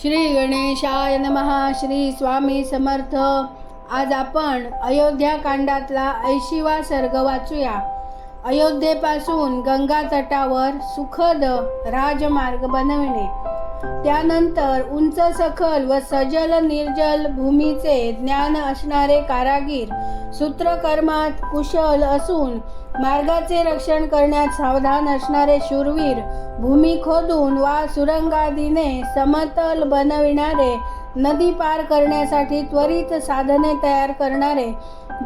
श्री गणेशाय नमः. श्री स्वामी समर्थ. आज आपण अयोध्या कांडातला ऐशिवा सर्ग वाचूया. अयोध्येपासून गंगा तटावर सुखद राजमार्ग बनविणे. त्यानंतर उंच सखल व सजल निर्जल भूमीचे ज्ञान असणारे कारागीर सूत्रकर्मात कुशल असून मार्गाचे रक्षण करण्यात सावधान असणारे शूरवीर भूमी खोदून वा सुरंगादीने समतल बनविणारे नदी पार करण्यासाठी त्वरित साधने तयार करणारे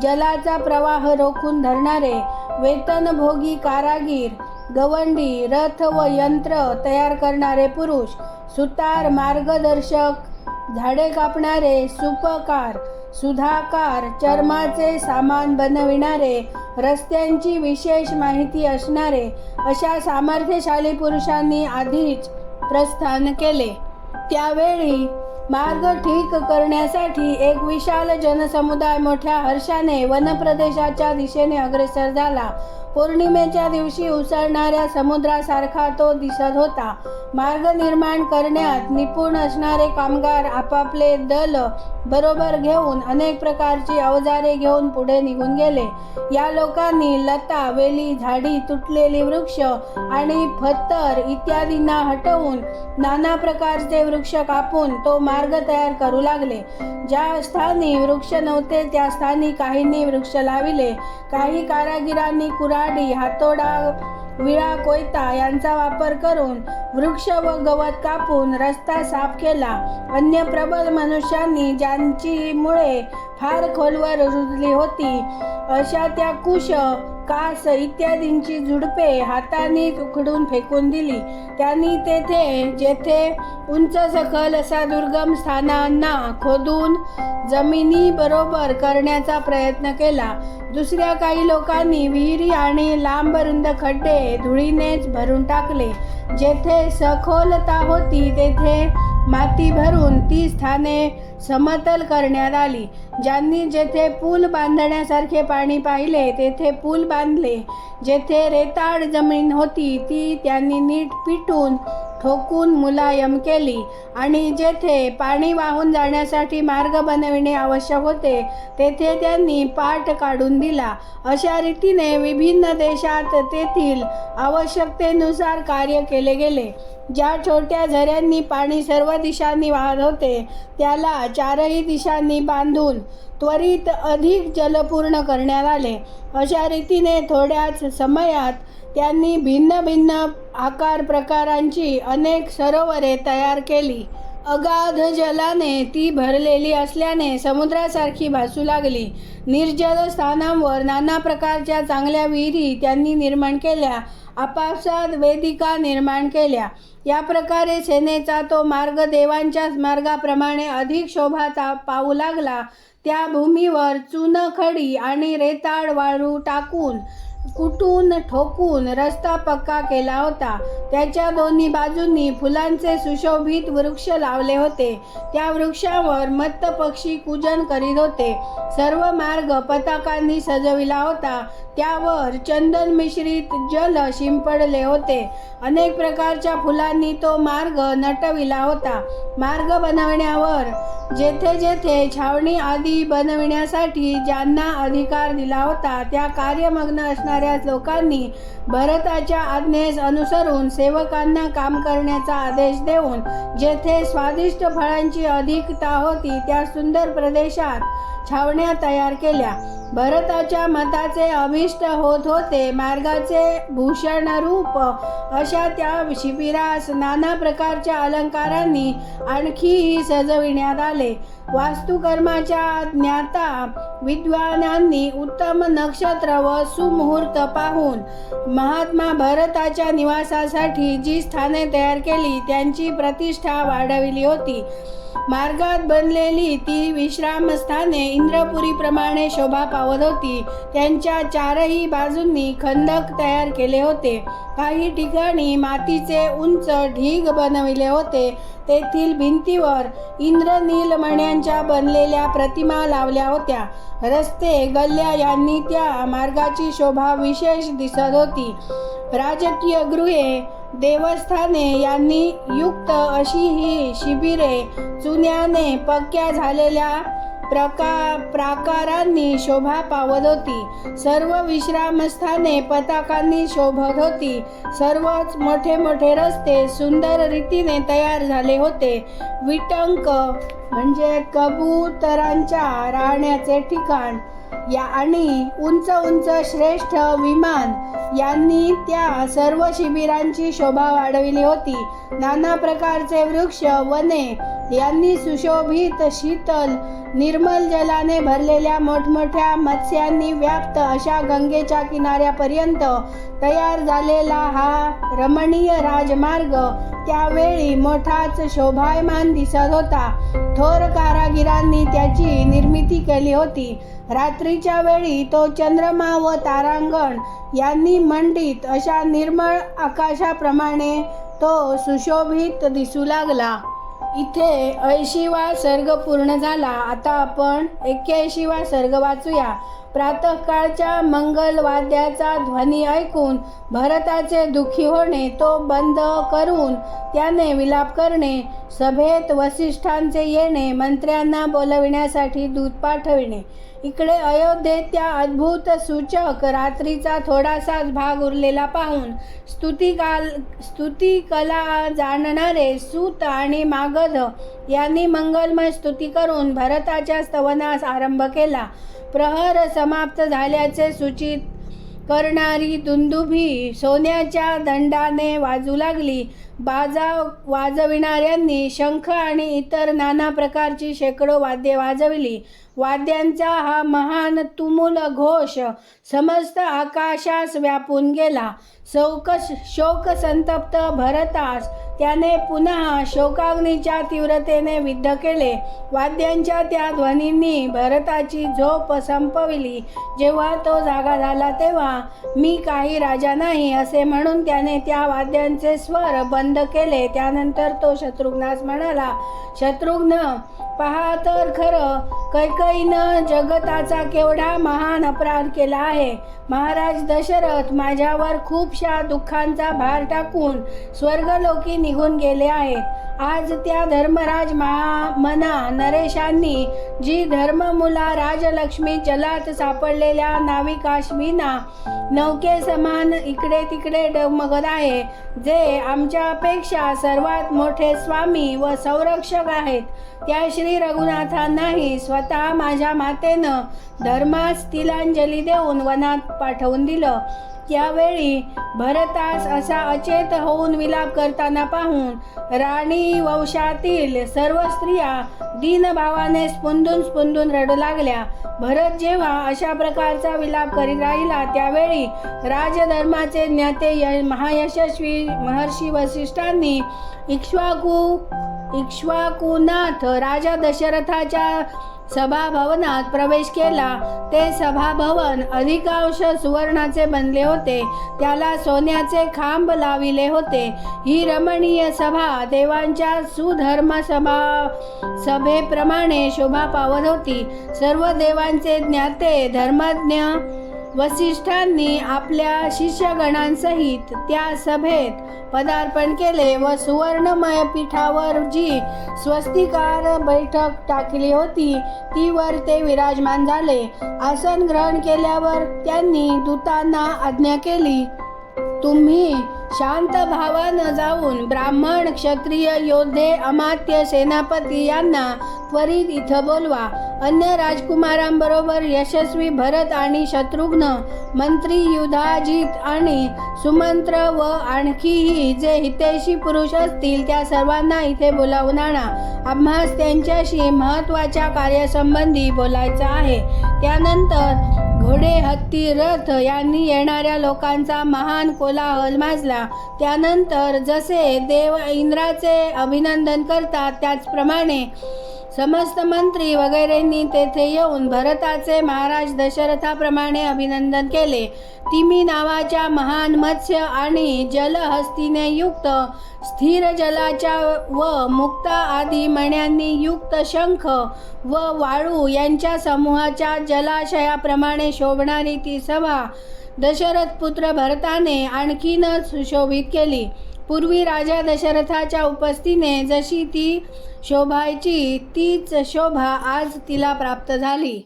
जलाचा प्रवाह रोखून धरणारे वेतनभोगी कारागीर गवंडी रथ व यंत्र तयार करणारे पुरुष सुतार मार्गदर्शक झाडे कापणारे सुपकार सुधाकार चर्माचे सामान बनविणारे रस्त्यांची विशेष माहिती असणारे अशा सामर्थ्यशाली पुरुषांनी आधीच प्रस्थान केले. त्यावेळी मार्ग ठीक करण्यासाठी एक विशाल जनसमुदाय मोठ्या हर्षाने वनप्रदेशाच्या दिशेने अग्रेसर झाला. पौर्णिमेच्या दिवशी उसळणाऱ्या समुद्रासारखा तो दिसत होता. मार्ग निर्माण करण्यात निपुण असणारे कामगार आपापले दल बरोबर घेऊन अनेक प्रकारची अवजारे घेऊन पुढे निघून गेले. या लोकांनी लता वेली झाडी तुटलेली वृक्ष आणि फत्तर इत्यादींना हटवून नाना प्रकारचे वृक्ष कापून तो मार्ग तयार करू लागले. ज्या स्थानी वृक्ष नव्हते त्या स्थानी काहींनी वृक्ष लाविले. काही कारागिरांनी कुऱ्हाडी हातोडा विळा कोयता यांचा वापर करून वृक्ष व गवत कापून रस्ता साफ केला. अन्य प्रबल मनुष्यांनी ज्यांची मुळे फार खोलवर रुजली होती अशा त्या कुश कास इत्यादींची झुडपे हाताने उखडून फेकून दिली? त्यांनी तेथे जेथे उंच सखल असा दुर्गम स्थानांना खोदून जमिनी बरोबर करण्याचा प्रयत्न केला. दुसऱ्या काही लोकांनी विहिरी आणि लांब रुंद खड्डे धुळीनेच भरून टाकले. जेथे सखोलता होती तेथे माती भरून ती स्थाने समतल करण्यात आली. ज्यांनी जेथे पूल बांधण्यासारखे पाणी पाहिले तेथे पूल बांधले. जेथे रेताळ जमीन होती ती त्यांनी नीट पिटून ठोकून मुलायम केली आणि जेथे पाणी वाहून जाण्यासाठी मार्ग बनविणे आवश्यक होते तेथे त्यांनी पाठ काढून दिला. अशा रीतीने विभिन्न देशात तेथील आवश्यकतेनुसार कार्य केले गेले. ज्या छोट्या झऱ्यांनी पाणी सर्व दिशांनी वाहत होते त्याला चारही दिशांनी बांधून त्वरित अधिक जलपूर्ण करण्यात आले. अशा रीतीने थोड्याच समयात त्यांनी भिन्न भिन्न आकार प्रकारांची अनेक सरोवरे तयार केली. अगाध जलाने ती भरलेली असल्याने समुद्रासारखी भासू लागली. निर्जल स्थानांवर नाना प्रकारच्या चांगल्या विहिरी त्यांनी निर्माण केल्या. आपापसात वेदिका निर्माण केल्या. या प्रकारे सेनेचा तो मार्ग देवांच्या मार्गाप्रमाणे अधिक शोभाचा पाहू लागला. त्या भूमीवर चुनखडी आणि रेताळ वाळू टाकून कुटून ठोकून रस्ता पक्का केला होता? त्याच्या दोन्ही बाजूंनी फुलांचे सुशोभित वृक्ष लावले होते. त्या वृक्षावर मत्त पक्षी पूजन करीत होते. सर्व मार्ग पताकांनी सजविला होता. त्यावर चंदन मिश्रित जल शिंपडले होते. अनेक प्रकारच्या फुलांनी तो मार्ग नटविला होता. मार्ग बनवण्यावर जेथे जेथे छावणी आदी बनविण्यासाठी ज्यांना अधिकार दिला होता त्या कार्यमग्न असणार करणाऱ्या लोकांनी भरताच्या आज्ञेस अनुसरून सेवकांना काम करण्याचा आदेश देऊन जेथे स्वादिष्ट फळांची अधिकता होती त्या सुंदर प्रदेशात छावण्या तयार केल्या. भरताच्या मताचे अभिष्ट होत होते. मार्गाचे भूषण रूप अशा त्या शिबिरास नाना प्रकारच्या अलंकारांनी आणखीही सजविण्यात आले. वास्तुकर्माच्या ज्ञाता विद्वानांनी उत्तम नक्षत्र व सुमुहूर्त पाहून महात्मा भरताच्या निवासासाठी जी स्थाने तयार केली त्यांची प्रतिष्ठा वाढविली होती. मार्गात बनलेली ती विश्रामस्थाने इंद्रपुरीप्रमाणे शोभा पावत होती. त्यांच्या चारही बाजूंनी खंदक तयार केले होते. काही ठिकाणी मातीचे उंच ढीग बनविले होते. तेथील भिंतीवर इंद्रनील मण्यांच्या बनलेल्या प्रतिमा लावल्या होत्या. रस्ते गल्ल्या यांनी त्या मार्गाची शोभा विशेष दिसत होती. राजकीय गृहे देवस्थाने यांनी युक्त अशी ही शिबिरे चुन्याने पक्क्या झालेल्या प्रका प्राकारांनी शोभा पावत होती. सर्व विश्रामस्थाने पताकांनी शोभत होती. सर्वच मोठे मोठे रस्ते सुंदर रीतीने तयार झाले होते. विटंक म्हणजे कबूतरांच्या राहण्याचे ठिकाण. या आणि उंच उंच श्रेष्ठ विमान यांनी त्या सर्व शिबिरांची शोभा वाढविली होती. नाना प्रकारचे वृक्ष वने यांनी सुशोभित शीतल निर्मल जलाने भरलेल्या मोठमोठ्या मत्स्यांनी व्याप्त अशा गंगेच्या किनाऱ्यापर्यंत तयार झालेला हा रमणीय राजमार्ग त्यावेळी मोठाच शोभायमान दिसत होता. थोर कारागिरांनी त्याची निर्मिती केली होती. रात्री रात्रीच्या वेळी तो चंद्रमा व तारांगण यांनी मंडित अशा निर्मळ आकाशाप्रमाणे तो सुशोभित दिसू लागला. इथे ऐंशीवा सर्ग पूर्ण झाला. आता आपण एक्क्याऐंशीवा सर्ग वाचूया. प्रातःकाळच्या मंगल वाद्याचा ध्वनी ऐकून भरताचे दुःखी होणे तो बंद करून त्याने विलाप करणे सभेत वसिष्ठांचे येणे मंत्र्यांना बोलविण्यासाठी दूध पाठविणे. इकडे अयोध्येत त्या अद्भुत सूचक रात्रीचा थोडासाच भाग उरलेला पाहून स्तुतिकाल स्तुतिकला जाणणारे सूत आणि मागध यांनी मंगलमय स्तुती करून भरताच्या स्तवनास आरंभ केला. प्रहर समाप्त झाल्याचे सूचित करणारी दुंदुभी सोन्याच्या दंडाने वाजू लागली. बाजा वाजविणाऱ्यांनी शंख आणि इतर नाना प्रकारची शेकडो वाद्ये वाजविली. वाद्यांचा हा महान तुमुल घोष समस्त आकाशास व्यापून गेला. शोकस शोक संतप्त भरतास त्याने पुन्हा शोकाग्नीच्या तीव्रतेने विद्ध केले. वाद्यांच्या त्या ध्वनींनी भरताची झोप संपविली. जेव्हा तो जागा झाला तेव्हा मी काही राजा नाही असे म्हणून त्याने त्या वाद्यांचे स्वर बंद केले. त्यानंतर तो शत्रुघ्नास म्हणाला शत्रुघ्न पहा तर खरं कैक कैकईनं जगताचा केवढा महान अपराध केला आहे. महाराज दशरथ माझ्यावर खूपशा दुःखांचा भार टाकून स्वर्गलोकी निघून गेले आहेत. आज त्या धर्मराज महा मना नरेशांनी जी धर्ममुला राजलक्ष्मी जलात सापडलेल्या नाविकाश्मीना नौके समान इकडे तिकडे डगमगत आहे जे आमच्यापेक्षा सर्वात मोठे स्वामी व संरक्षक आहेत. त्या श्री रघुनाथांनाही स्वतः माझ्या मातेनं धर्मास तिलांजली देऊन वनात पाठवून दिलं. त्यावेळी भरतास असा अचेत होऊन विलाप करताना पाहून राणी वंशातील सर्व स्त्रिया दीनभावाने स्पुंदून स्पुंदून रडू लागल्या. भरत जेव्हा अशा प्रकारचा विलाप करीत राहिला त्यावेळी राजधर्माचे ज्ञाते य महायशस्वी महर्षी वसिष्ठांनी इक्ष्वाकू इक्ष्वाकुनाथ राजा दशरथाच्या सभाभवनात प्रवेश केला. ते सभाभवन अधिकांश सुवर्णाचे बनले होते. त्याला सोन्याचे खांब लाविले होते. ही रमणीय सभा देवांच्या सुधर्म सभा सभेप्रमाणे शोभा पावत होती. सर्व देवांचे ज्ञाते धर्मज्ञ वसिष्ठांनी आपल्या शिष्यगणांसहित त्या सभेत पदार्पण केले व सुवर्णमय पीठावर जी स्वस्तिकार बैठक टाकली होती तीवर ते विराजमान झाले. आसन ग्रहण केल्यावर त्यांनी दूतांना आज्ञा केली तुम्ही शांत भावानं जाऊन ब्राह्मण क्षत्रिय योद्धे अमात्य सेनापती यांना त्वरित इथं बोलवा. अन्य राजकुमारांबरोबर यशस्वी भरत आणि शत्रुघ्न मंत्री युधाजित आणि सुमंत्र व आणखीही जे हितेशी पुरुष असतील त्या सर्वांना इथे बोलावून आणा. आम्हास त्यांच्याशी महत्त्वाच्या कार्यासंबंधी बोलायचं आहे. त्यानंतर घोडे हत्ती रथ यांनी येणाऱ्या लोकांचा महान कोलाहल माजला. त्यानंतर जसे देव इंद्राचे अभिनंदन करतात त्याचप्रमाणे समस्त मंत्री वगैरेंनी तेथे येऊन भरताचे महाराज दशरथाप्रमाणे अभिनंदन केले. तिमी नावाच्या महान मत्स्य आणि जलहस्तीने युक्त स्थिर जलाच्या व मुक्ता आदी मण्यांनी युक्त शंख व वाळू यांच्या समूहाच्या जलाशयाप्रमाणे शोभणारी ती सभा दशरथ पुत्र भरताने आणखीनच सुशोभित केली. पूर्वी राजा दशरथाच्या उपस्थितीने जशी ती शोभायची तीच शोभा आज तिला प्राप्त झाली.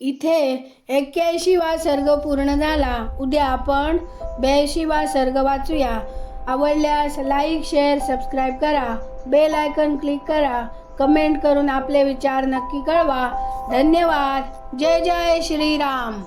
इथे एक्क्याऐंशीवा सर्ग पूर्ण झाला. उद्या आपण ब्याऐंशीवा सर्ग वाचूया. आवडल्यास लाईक शेअर सबस्क्राईब करा. बेल आयकन क्लिक करा. कमेंट करून आपले विचार नक्की कळवा. धन्यवाद. जय जय श्रीराम.